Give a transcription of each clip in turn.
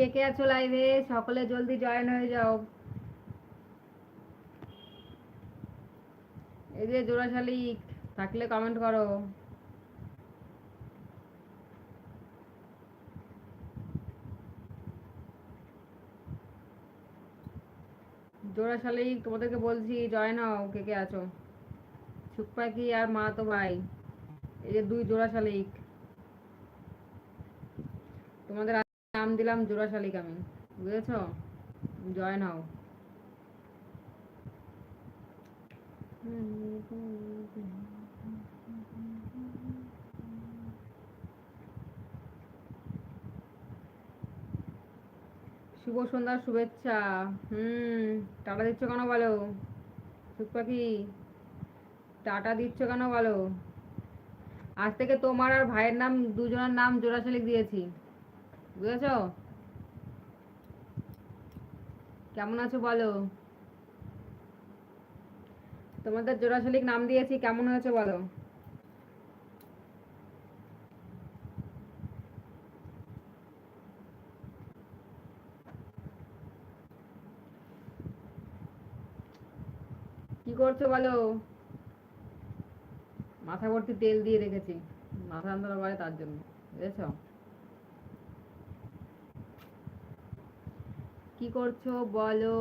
কে কে আছো লাইভে সকলে জলদি জয়েন হয়ে যাও। এই যে জোড়া শালিক, থাকলে কমেন্ট করো। জোড়া শালিক, তোমাদেরকে বলছি জয়েন হও, কে কে আছো? সুখ পাখি আর মা তো ভাই? এই যে দুই জোড়া শালিক। তোমাদের দিলাম জোড়া শালিক আমি বুঝেছ? জয়েন হও শুভ সন্ধ্যার শুভেচ্ছা। হুম, টাটা দিচ্ছ কেন বলো? সুখ পাখি, টাটা দিচ্ছ কেন বলো? আজ থেকে তোমার আর ভাইয়ের নাম, দুজনের নাম জোড়া শালিক দিয়েছি। বুঝেছ? কেমন আছো বলো? তোমাদের জোড়াশালিক নাম দিয়েছি, কেমন হয়েছে বলো? কি করছ বলো? মাথা ভর্তি তেল দিয়ে রেখেছি। মাথা যন্ত্রণা করে তার জন্য, বুঝেছ? কি করছ? বলো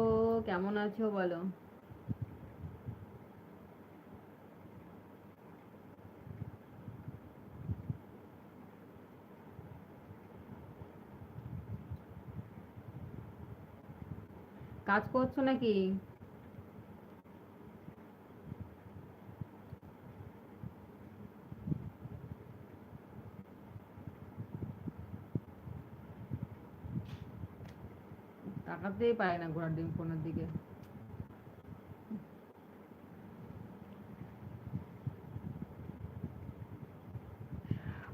কেমন আছো? বলো। কাজ করছ নাকি? তাকাতেই পারে না ঘোড়ার ডিম ফোনের দিকে।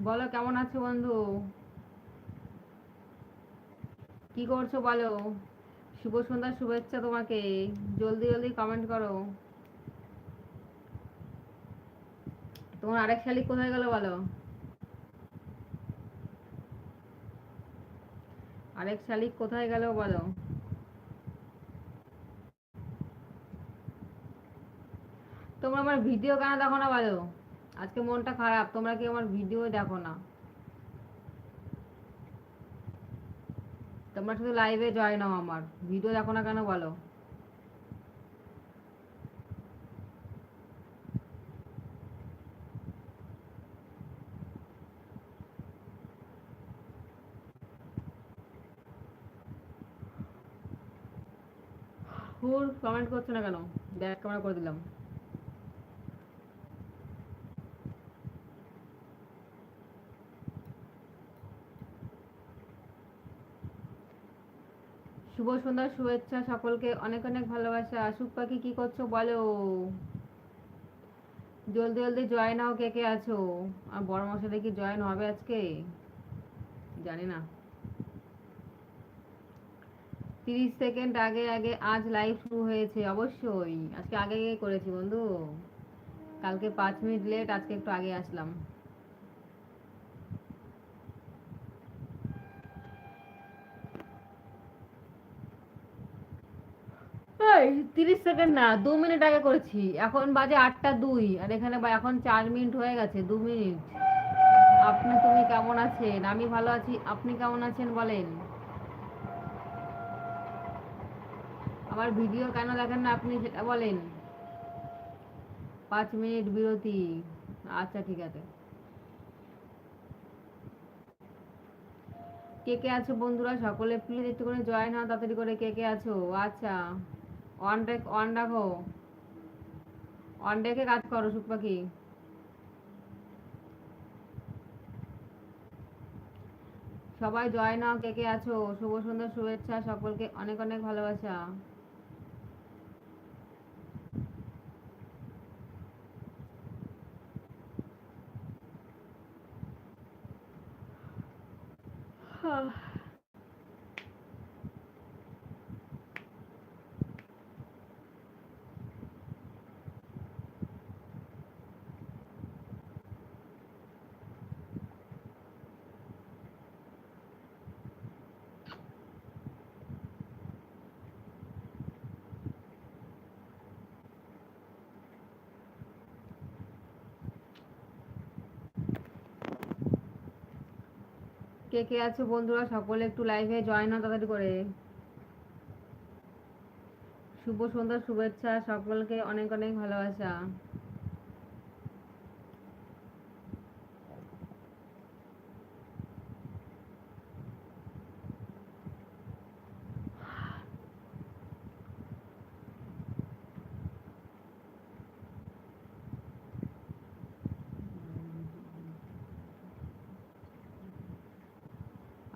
বলো, কেমন আছো বন্ধু? কি করছ বলো? শুভ সন্ধ্যার শুভেচ্ছা তোমাকে। জলদি জলদি কমেন্ট করো। তোমার আরেক শালিক কোথায় গেল বলো? আরেক শালিক কোথায় গেল বলো? তোমরা আমার ভিডিও কেন দেখো না বলো আজকে মনটা খারাপ, তোমরা কি আমার ভিডিও দেখো না? তোমরা শুধু লাইভে জয়েন হও আমার, ভিডিও দেখো না কেন বলো? কমেন্ট করছ না কেন? ব্যাক ক্যামেরা করে দিলাম। শুভ সন্ধ্যার শুভেচ্ছা, সকলকে অনেক অনেক ভালোবাসা। সুখ পাখি, কি করছ বলো? জলদি জলদি জয়েন হও, কে কে আছো? আর বড় মশাই কি জয়েন হবে আজকে? জানি না। তিরিশ সেকেন্ড আগে আগে, আজ লাইভ শুরু হয়েছে, অবশ্যই। আজকে আগে আগে করেছি বন্ধু। কালকে পাঁচ মিনিট লেট আজকে একটু আগে আসলাম এই তিরিশ সেকেন্ড না, দু মিনিট আগে করেছি। এখন বাজে আটটা দুই, আর এখানে এখন চার মিনিট হয়ে গেছে, দু মিনিট। আপনি, তুমি কেমন আছেন? আমি ভালো আছি, আপনি কেমন আছেন বলেন? আমার ভিডিও কেন দেখেন না আপনি সেটা বলেন। পাঁচ মিনিট বিরতি। আচ্ছা ঠিক আছে। কে কে আছো বন্ধুরা? সকলে প্লিজ একটু করে জয়েন হও, তাড়াতাড়ি করে কে কে আছো? আচ্ছা। অন রেক অন কাজ করো, সুখ পাখি। সবাই জয় নাও, কে কে আছো? শুভ সুন্দর শুভেচ্ছা, সকলকে অনেক অনেক ভালোবাসা। কে কে আছে বন্ধুরা? সকলে একটু লাইভে জয়েন তাড়াতাড়ি করে। শুভ সন্ধ্যা, শুভেচ্ছা, সকলকে অনেক অনেক ভালোবাসা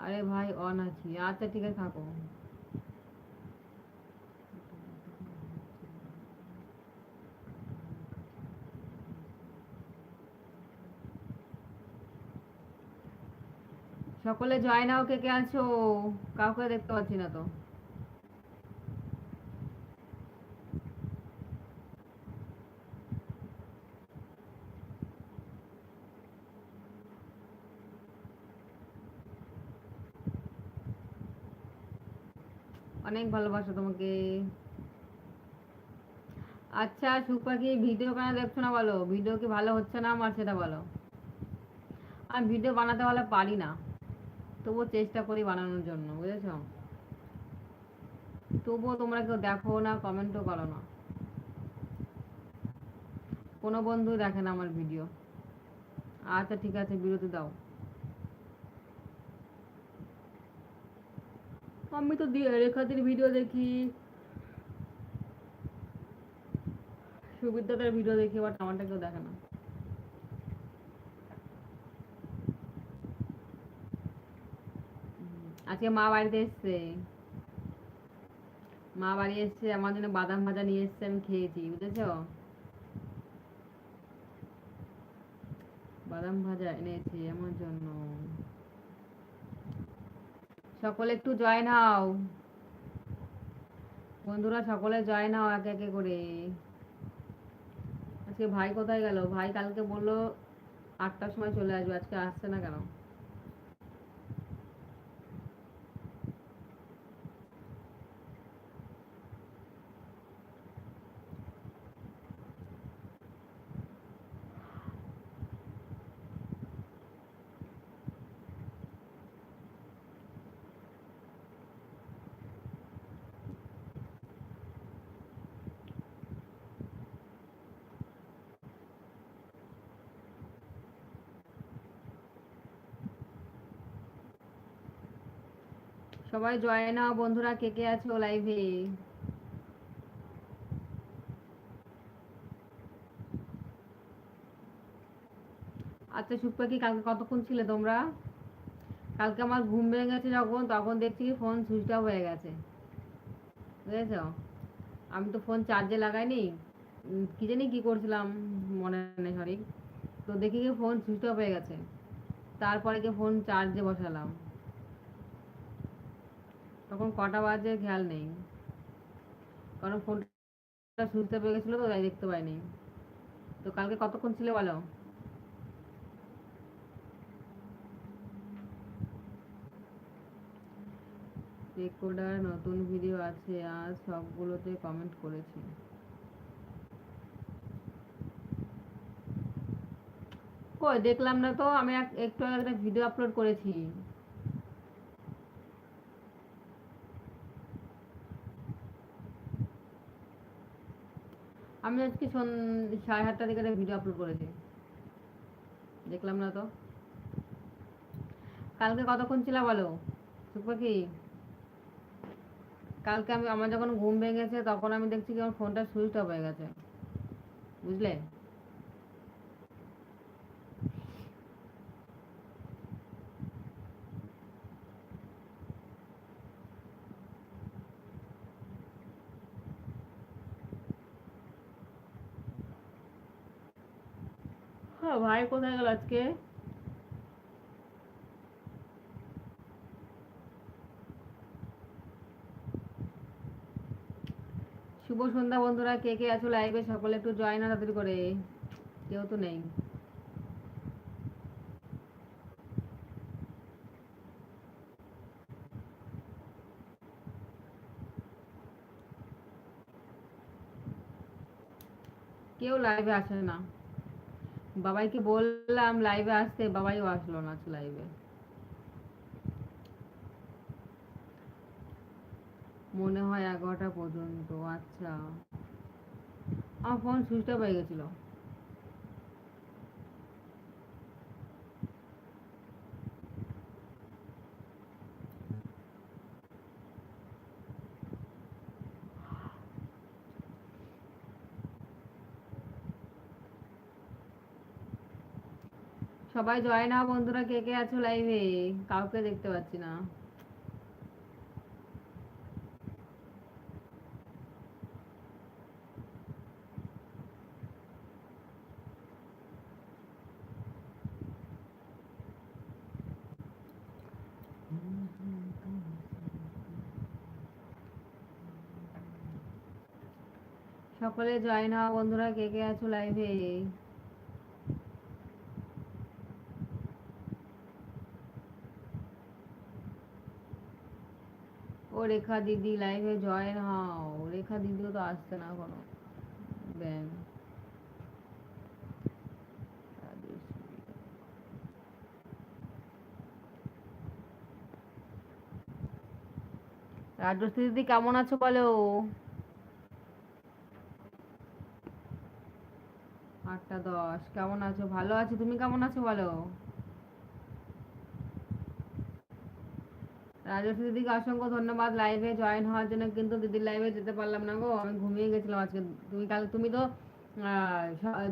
আরে ভাই অন আছি আচ্ছা ঠিক আছে থাকো। সকলে জয় নাও, কে কে আছো? কাউকে দেখতে পাচ্ছি না তো। অনেক ভালোবাসা তোমাকে। আচ্ছা সুপাকি, ভিডিও কেন দেখছ না বলো? ভিডিও কি ভালো হচ্ছে না আমার সেটা বলো। আমি ভিডিও বানাতে ভালো পারি না। তবুও চেষ্টা করি বানানোর জন্য, বুঝেছ? তবুও তোমরা কেউ দেখো না, কমেন্টও করো না। কোনো বন্ধু দেখে না আমার ভিডিও। আচ্ছা ঠিক আছে, বিরতি দাও। আমি তো রেখাদের ভিডিও দেখি। সুবিধাদের ভিডিও দেখি বাট আমারটা কেউ দেখে না। আজকে মা বাড়িতে এসছে। মা বাড়ি এসছে, আমার জন্য বাদাম ভাজা নিয়ে এসছে, আমি খেয়েছি, বুঝেছ? বাদাম ভাজা এনেছি আমার জন্য। সকলে একটু জয় নাও। বন্ধুরা, সকলে জয় নাও একে একে করে। আজকে ভাই কোথায় গেল? ভাই কালকে বলল আটটার সময় চলে আসবে, আজকে আসছে না কেন? সবাই জয় নাও বন্ধুরা, কে কে আছো লাইভে আচ্ছা সুপ্পা কি কালকে কতক্ষণ ছিলে তোমরা? কালকে আমার ঘুম ভেঙে গেছে যখন, তখন দেখছি কি ফোন সুইচ অফ হয়ে গেছে। বুঝেছ? আমি তো ফোন চার্জে লাগাইনি। কি জানি কি করছিলাম, মনে নেই সরি তো দেখি কি ফোন সুইচ অফ হয়ে গেছে। তারপরে কি ফোন চার্জে বসালাম। তখন কটা বাজে খেয়াল নেই। কারণ ফোনটা অফ হয়ে গেছিল তো, তাই দেখতে পাইনি। তো কালকে কতক্ষণ ছিল বলো? রেকর্ডার নতুন ভিডিও আছে, আর সবগুলোতে কমেন্ট করেছি। কই, দেখলাম না তো, আমি এক- একটু আগে একটা ভিডিও আপলোড করেছি। আমি আজকে সাড়ে সাতটা থেকে একটা ভিডিও আপলোড করেছি। দেখলাম না তো? কালকে কতক্ষণ ছিল বলো? সুপাখি কালকে আমি আমার যখন ঘুম ভেঙেছে, তখন আমি দেখছি কি আমার ফোনটা সুইচ অফ হয়ে গেছে। বুঝলে হ্যাঁ ভাই কোথায় গেল আজকে? শুভ সন্ধ্যা বন্ধুরা, কে কে আছো লাইভে সকলে একটু জয়েন তাড়াতাড়ি করে। কেউ তো নেই। কেউ লাইভে আসে না। বাবাইকে বললাম লাইভে আসতে, বাবাইও আসলো না লাইভে মনে হয় এগারোটা পর্যন্ত আচ্ছা। আমার ফোন সুইচটা পেয়ে গেছিল। সবাই জয়েন হও বন্ধুরা, কে কে আছো লাইভে কাউকে দেখতে পাচ্ছি না। সকলে জয়েন হও বন্ধুরা, কে কে আছো লাইভে ও রেখা দিদি লাইভে জয়েন হও রেখা দিদিও তো আসছে না কোনো ব্যাং রাজশ্রী দিদি কেমন আছো বলো? আটটা দশ, কেমন আছো? ভালো আছো, তুমি কেমন আছো বলো? রাজশ্রী দিদিকে অসংখ্য ধন্যবাদ লাইভে জয়েন হওয়ার জন্য। কিন্তু দিদির লাইভে যেতে পারলাম না গো, আমি ঘুমিয়ে গেছিলাম আজকে। তুমি কাল তুমি তো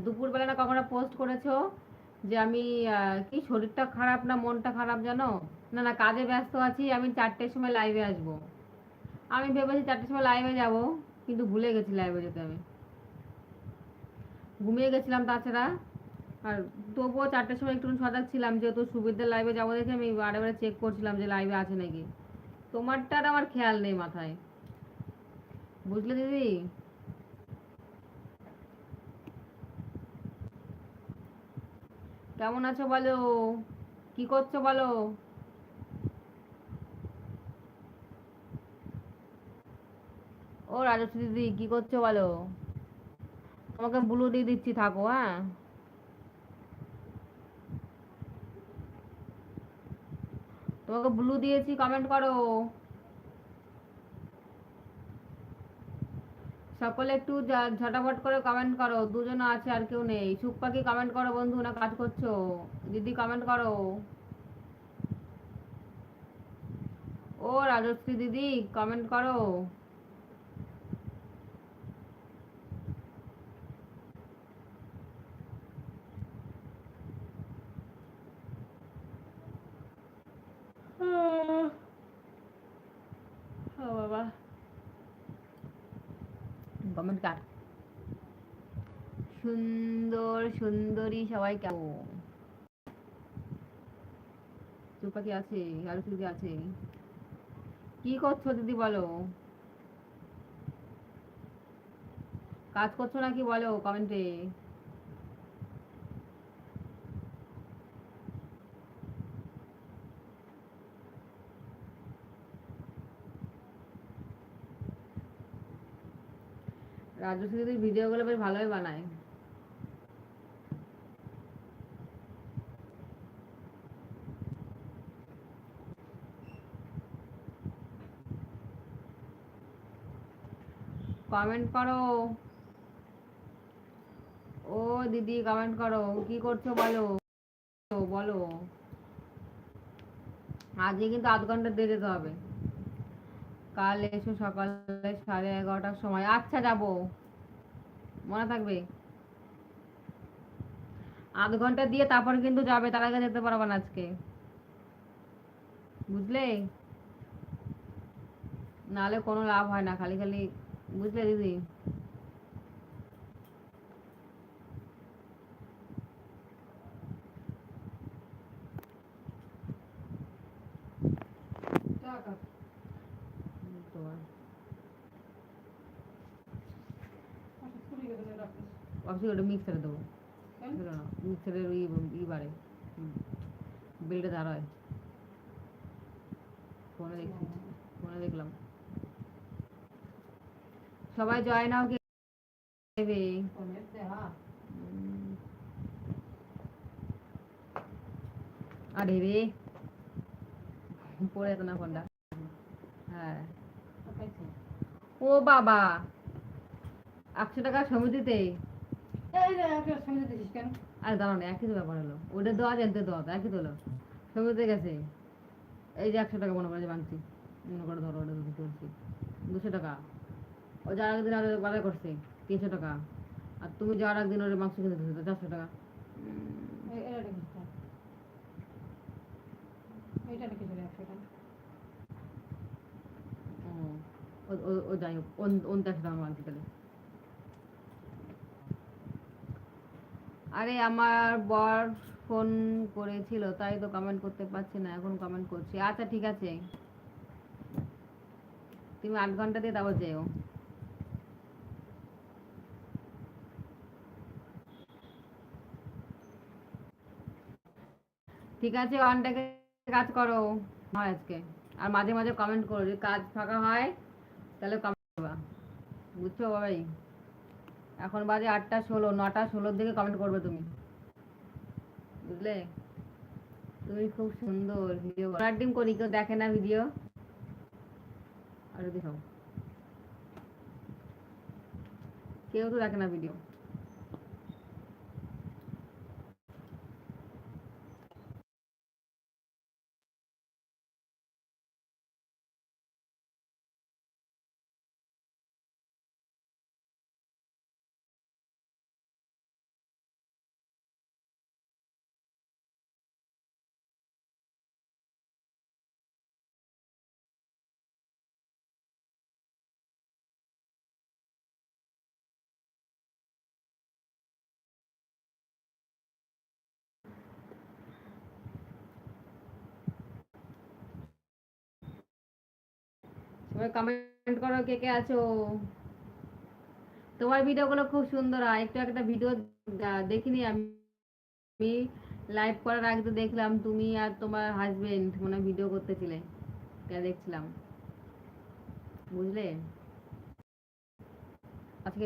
দুপুরবেলা না কখনো পোস্ট করেছ যে আমি কি শরীরটা খারাপ না মনটা খারাপ জানো? না না, কাজে ব্যস্ত আছি, আমি চারটের সময় লাইভে আসব। আমি ভেবেছি চারটের সময় লাইভে যাব, কিন্তু ভুলে গেছি লাইভে যেতে আমি। ঘুমিয়ে গেছিলাম তাছাড়া। আর তবুও চারটের সময় একটু সজাগ ছিলাম, যেহেতু সুবিধার লাইভে যাব দেখে আমি বারে বারে চেক করছিলাম যে লাইভে আছে নাকি। তোমারটার আমার খেয়াল নেই মাথায়। বুঝলে দিদি? কেমন আছো বলো? কি করছ বলো? ও রাজশ্রী দিদি, কি করছ বলো? তোমাকে ব্লু দিয়ে দিচ্ছি, থাকো হ্যাঁ? তোমাকে ব্লু দিয়েছি কমেন্ট করো। সকলে একটু ঝটাফট করে কমেন্ট করো, দুজন আছে আর কেউ নেই। সুখ পাখি কমেন্ট করো বন্ধু না কাজ করছ। দিদি কমেন্ট করো। ও রাজশ্রী দিদি কমেন্ট করো বাবা কমেন্ট কার সুন্দর, সবাই কেমন? চুপা কি আছে আর কি আছে। কি করছ দিদি বলো? কাজ করছ নাকি বলো কমেন্টে রাজশ্রী দিদির ভিডিওগুলো বেশ ভালোই বানায়। কমেন্ট করো। ও দিদি কমেন্ট করো। কি করছ বলো? বলো। আজকে কিন্তু আধ ঘণ্টা দিয়ে যেতে হবে। কাল এসো সকালে সাড়ে এগারোটার সময়। আচ্ছা যাব। মনে থাকবে? আধ ঘণ্টা দিয়ে তারপর কিন্তু যাবে। তার আগে যেতে পারব না আজকে। বুঝলে? নালে কোনো লাভ হয় না। খালি খালি বুঝলে দিদি অবশ্যই ওটা মিক্সারে দেবো মিক্সারের ওই ই বাড়ে বিলটা দাঁড়ায় ফোনে দেখছি ফোনে দেখলাম সবাই জয় নাও কে আরে রে পড়ে না ফোনটা। হ্যাঁ। ও বাবা। একশো টাকা সমিতিতে? আরে দাঁড়ানো একই তো ব্যাপার হলো। ওটা দেওয়া জানতে দেওয়া তো একই তো হলো। সমিতিতে গেছে। এই যে একশো টাকা মনে করে যে ভাঙছি মনে করে ধরো ওটা দুশো টাকা। ও যার একদিন আগে বাজার করছে তিনশো টাকা। আর তুমি যাওয়ার একদিন ওর মাংস কিনে দিতে চারশো টাকা। ও, যাই হোক ওন- একশো মাংস আরে আমার বর ফোন করেছিল তাই তো কমেন্ট করতে পারছি না এখন কমেন্ট করছি। আচ্ছা ঠিক আছে। তুমি আট ঘণ্টা দিয়ে তারপর যেও। ঠিক আছে ওয়ানটাকে কাজ করো। হয় আজকে। আর মাঝে মাঝে কমেন্ট করো, যদি কাজ ফাঁকা হয়, তাহলে কমেন্ট করবা। বুঝছ বাবাই? এখন বাজে আটটা ষোলো, নটা ষোলোর দিকে কমেন্ট করবে তুমি। বুঝলে? তুমি খুব সুন্দর ভিডিও ডিম করি, কেউ দেখে না ভিডিও আর যদি কেউ তো দেখে না ভিডিও কমেন্ট করো কে কে আছো। তোমার ভিডিওগুলো খুব সুন্দর। হয় একটু একটা ভিডিও দেখিনি আমি। আমি লাইভ করার আগে তো দেখলাম তুমি আর তোমার হাজবেন্ড মনে ভিডিও করতেছিলে। এটা দেখছিলাম? বুঝলে? আজকে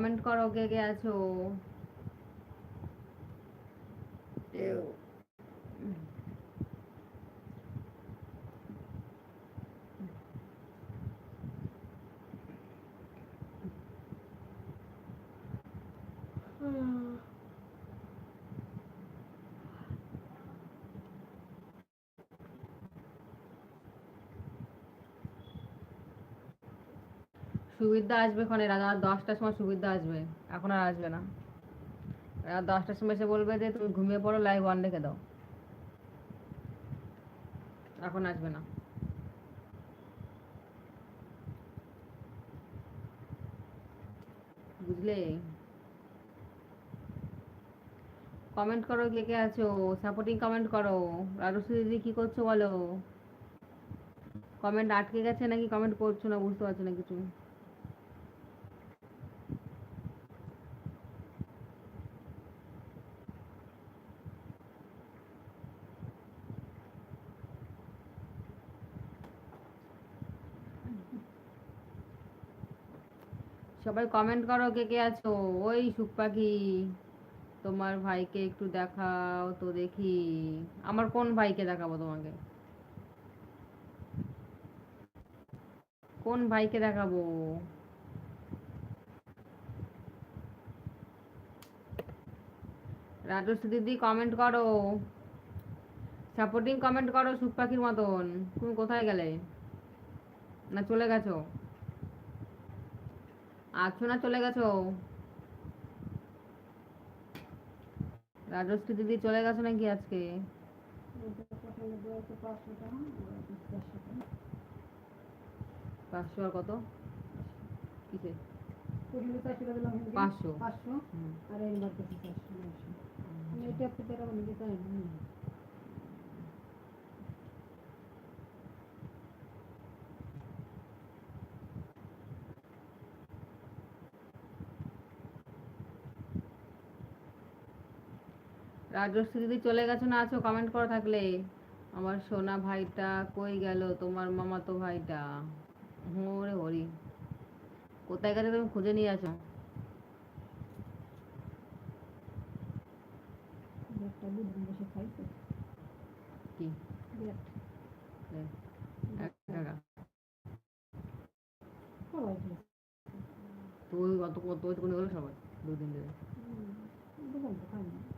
নে- কমেন্ট করো কে কে আছো সুবিধা আসবে ওখানে রাত দশটার সময় সুবিধা আসবে। এখন আর আসবে না। রাত দশটার সময় এসে বলবে যে, তুমি ঘুমিয়ে পড়ো লাইভ অন রেখে দাও। এখন আসবে না। বুঝলে? কমেন্ট করো কে কে আছো? সাপোর্টিং কমেন্ট করো। রাজশ্রী দিদি কি করছ বলো? কমেন্ট আটকে গেছে নাকি? কমেন্ট করছ না? বুঝতে পারছ না কিছু। সবাই কমেন্ট করো কে কে আছো। ওই সুখ পাখি, তোমার ভাইকে একটু দেখাও তো দেখি। আমার কোন ভাইকে দেখাবো তোমাকে? কোন ভাইকে দেখাবো? রাজশ্রী দিদি কমেন্ট করো। সাপোর্টিং কমেন্ট করো সুখ পাখির মতন। তুমি কোথায় গেলে? না চলে গেছো? আছো না চলে গেছো রাজশ্রী দিদি চলে গেছো নাকি আজকে? পাঁচশো আর কত? কিসে পাঁচশো। পাঁচশো। আর এটা একটু তেরো নিতে চাই না রাজশ্রী দিদি চলে গেছো না আছো? কমেন্ট করা থাকলে। আমার সোনা ভাইটা কই গেল? তোমার মামাতো ভাইটা। হরে হরি। কোথায় গেছে তুমি খুঁজে নিয়ে আছো কি? তুই অত কত কোনে গেলো সবাই? দুদিন ধরে। তো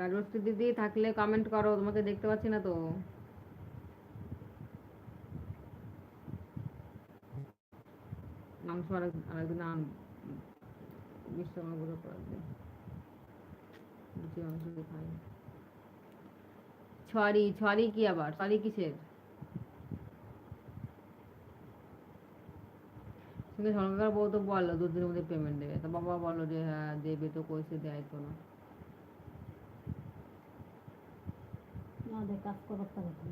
রাজশ্রী দিদি থাকলে কমেন্ট করো, তোমাকে দেখতে পাচ্ছি না তো। ছড়ি ছড়ি কি আবার? ছড়ি কিসের? সরকার বউ তো বলল দুদিনের মধ্যে পেমেন্ট দেবে। তো বাবা বলল যে হ্যাঁ দেবে তো, কইছে, দেয় তো না। দেখ কাজ করার টাকা তো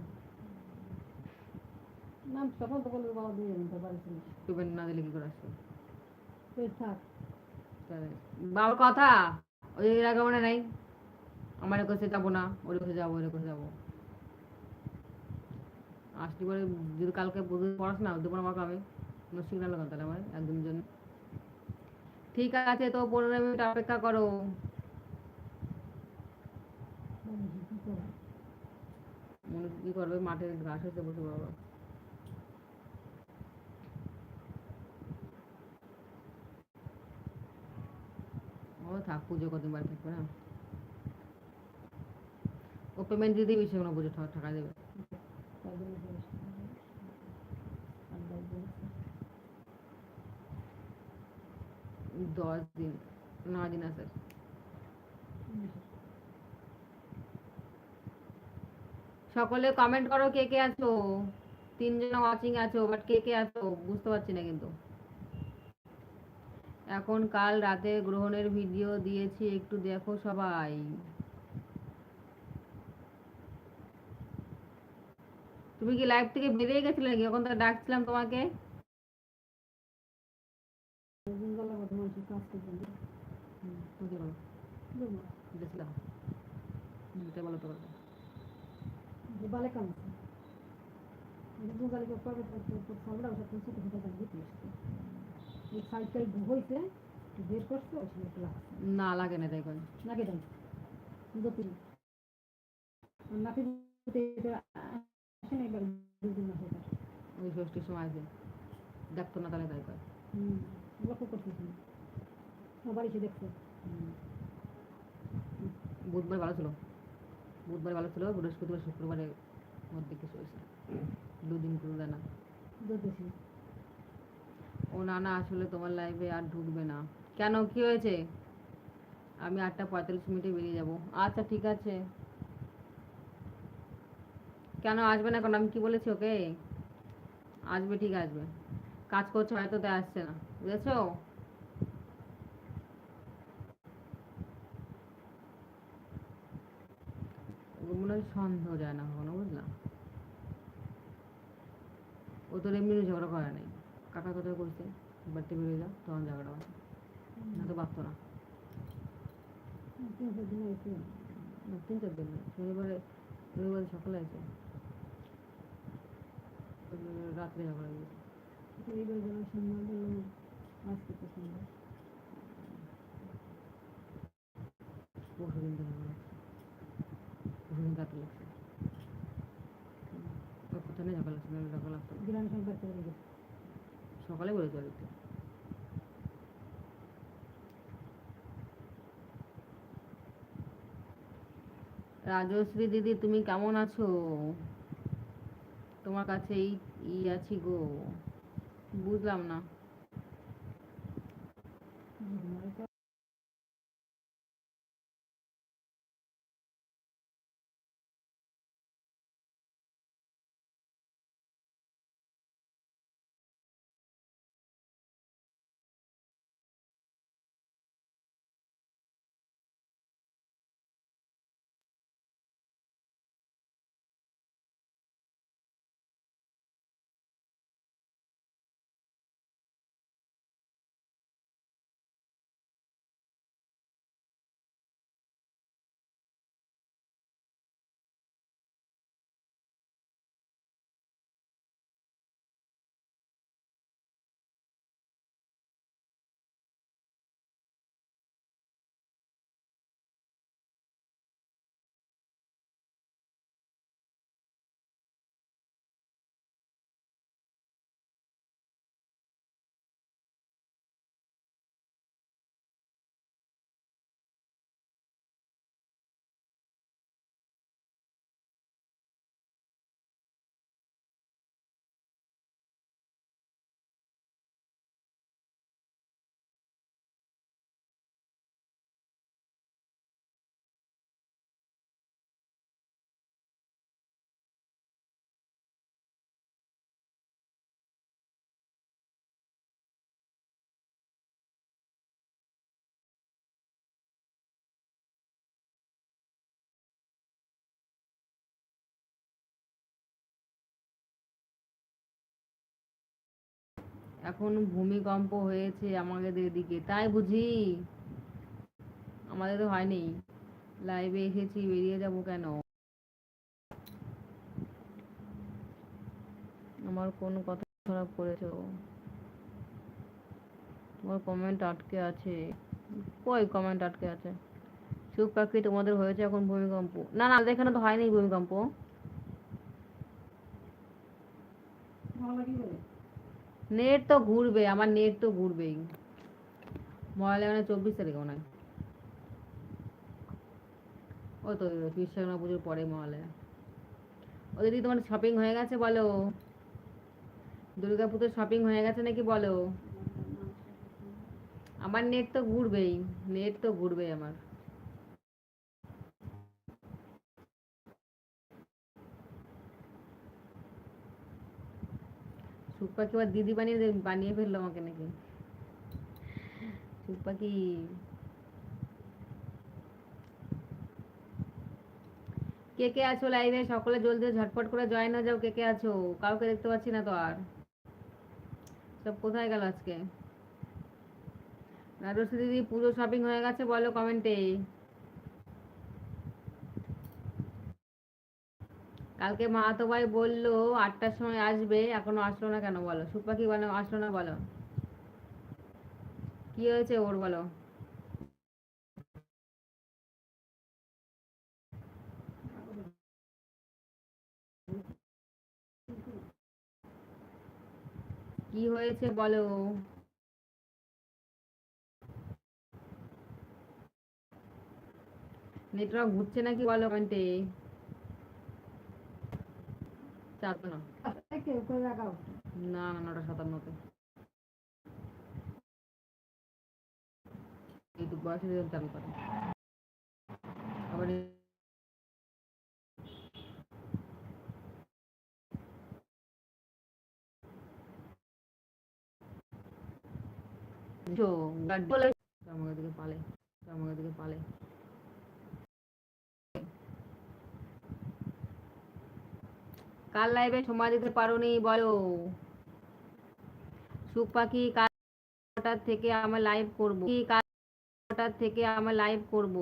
নাম তখন তো বলবে বাবা দিয়ে দিতে নিয়ে পেমেন্ট না দিলে কি করে আসবে? তুই থাক। তাহলে বাবার কথা? ওই এর আগে মনে নাই? আমার কাছে যাব না ওর কাছে যাব ওর কাছে যাব। আসতে পরে যদি কালকে পড়াস না দেবো না আমাকে আমি কোনো সিগনাল লাগান তাহলে আমার একদিনের জন্য। ঠিক আছে তো পনেরো মিনিট অপেক্ষা করো বাড়িতে কি করব মনে কি করবে? মাঠে ঘাস হচ্ছে বসে বাবা। ও থাক, পুজো কদিন বাড়ি থাকবে না। ও পেমেন্ট দিয়ে দিবি সেগুলো পুজো টাকা দেবে। দশ দিন নয় দিন আছে। সকলে কমেন্ট করো কে কে আছো। তিনজন ওয়াচিং আছো বাট কে কে আছো বুঝতে পারছি না কিন্তু। এখন কাল রাতে গ্রহণের ভিডিও দিয়েছি, একটু দেখো সবাই। তুমি কি লাইভ থেকে বেরিয়ে গেছিলে নাকি? এখন তো ডাকছিলাম তোমাকে। বলো। তো একদিন গেলে কেউ করবে সামলা ওসব কিছু কিছু টাকা দিতে এসছে এই সাইকেল বের করছে ওই সময় লাগছে না লাগে না তাই করে নাকি দেন দুটি নাকি আসে না এটা ওই ষষ্ঠীর সময় দেখতো না তাহলে তাই করে হুম। লক্ষ্য করতেছি ও বাড়ি এসে দেখছে বুধবার ভালো ছিল? বুধবার ভালো ছিল বৃহস্পতিবার শুক্রবারের মধ্যে কিছু হয়েছে দুদিন করে না। ও না না আসলে তোমার লাইফে আর ঢুকবে না। কেন? কি হয়েছে? আমি আটটা পঁয়তাল্লিশ মিনিটে বেরিয়ে যাব। আচ্ছা ঠিক আছে। কেন আসবে না? কেন আমি কি বলেছি ওকে? আসবে ঠিক আসবে। কাজ করছে হয়তো তাই আসছে না। বুঝেছ? মনে হয় সন্দেহ যায় না কখনো বুঝলাম ও তোর এমনি ঝগড়া করে নাই। কাকা কোথায় করছে বাড়িতে বেরিয়ে যাও তখন ঝগড়া হয় না তো পারতো না। তিন চার দিন শনিবারে রবিবারে সকালে আছে রাত্রে ঝগড়া গিয়েছে এইবার গেলাম সোমবার বললাম আজকে তো সোমবার। পরশু দিন লাগছে। কোথায় লাগছে লাগতো সকালে বলেছে বাড়িতে। রাজশ্রী দিদি তুমি কেমন আছো? তোমার কাছে এই ই আছি গো। বুঝলাম না। এখন ভূমিকম্প হয়েছে আমাদের এদিকে, তাই বুঝি? আমাদের তো হয়নি। লাইভে এসেছি, বেরিয়ে যাব কেন? আমার কোন কথা খারাপ করেছ? তোমার কমেন্ট আটকে আছে। কই কমেন্ট আটকে আছে? চুপ পাখি তোমাদের হয়েছে এখন ভূমিকম্প? না না, আমাদের এখানে তো হয়নি ভূমিকম্প। ভালো করে? নেট তো ঘুরবে, আমার নেট তো ঘুরবেই। মহালয়া মানে চব্বিশ তারিখে মনে ও তো বিশ্বকর্মা পুজোর পরে মহালয়া। ওদের দিদি, তোমার শপিং হয়ে গেছে বলো? দুর্গা পুজোর শপিং হয়ে গেছে নাকি বলো? আমার নেট তো ঘুরবেই, নেট তো ঘুরবেই আমার। সুখ পাখি আবার দিদি বানিয়ে বানিয়ে ফেলল আমাকে নাকি? সুখ পাখি কে কে আছো লাইভে সকলে জলদি ঝটপট করে জয়েন হয়ে যাও, কে কে আছো? কাউকে দেখতে পাচ্ছি না তো আর। সব কোথায় গেল আজকে? রাজস্বী দিদি পুরো শপিং হয়ে গেছে, বলো কমেন্টে কালকে মাহাতো ভাই বলল আটটার সময় আসবে, এখনও আসলো না কেন বলো? সুপাকি বলো, আসলো না বলো? কি হয়েছে ওর বলো? কি হয়েছে বলো? নেটওয়ার্ক ঘুরছে নাকি বলো কমেন্টে চারটে না। না না নটা সাতান্নতে। ইউটিউব বয়সে চালু করে আবার গাড়ি পালে দিকে পালে। কাল লাইভে সময় দিতে পারোনি, বলো। সুখ পাখি, কাল নটার থেকে আমার লাইভ করব। কি কাল নটার থেকে আমার লাইভ করব?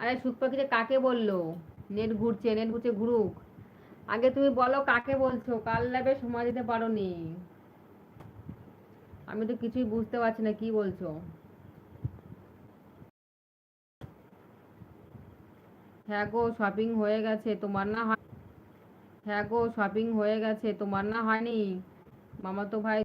আরে সুখ পাখি যে কাকে বলল? নেট ঘুরছে নেট ঘুরছে, ঘুরুক। আগে তুমি বলো কাকে বলছো, কাল লাইভে সময় দিতে পারোনি। আমি তো কিছুই বুঝতে পারছি না, কি বলছো? হ্যাঁ গো শপিং হয়ে গেছে। তোমার না হয় হ্যাঁ গো শপিং হয়ে গেছে। তোমার না হয়নি। মামা তো ভাই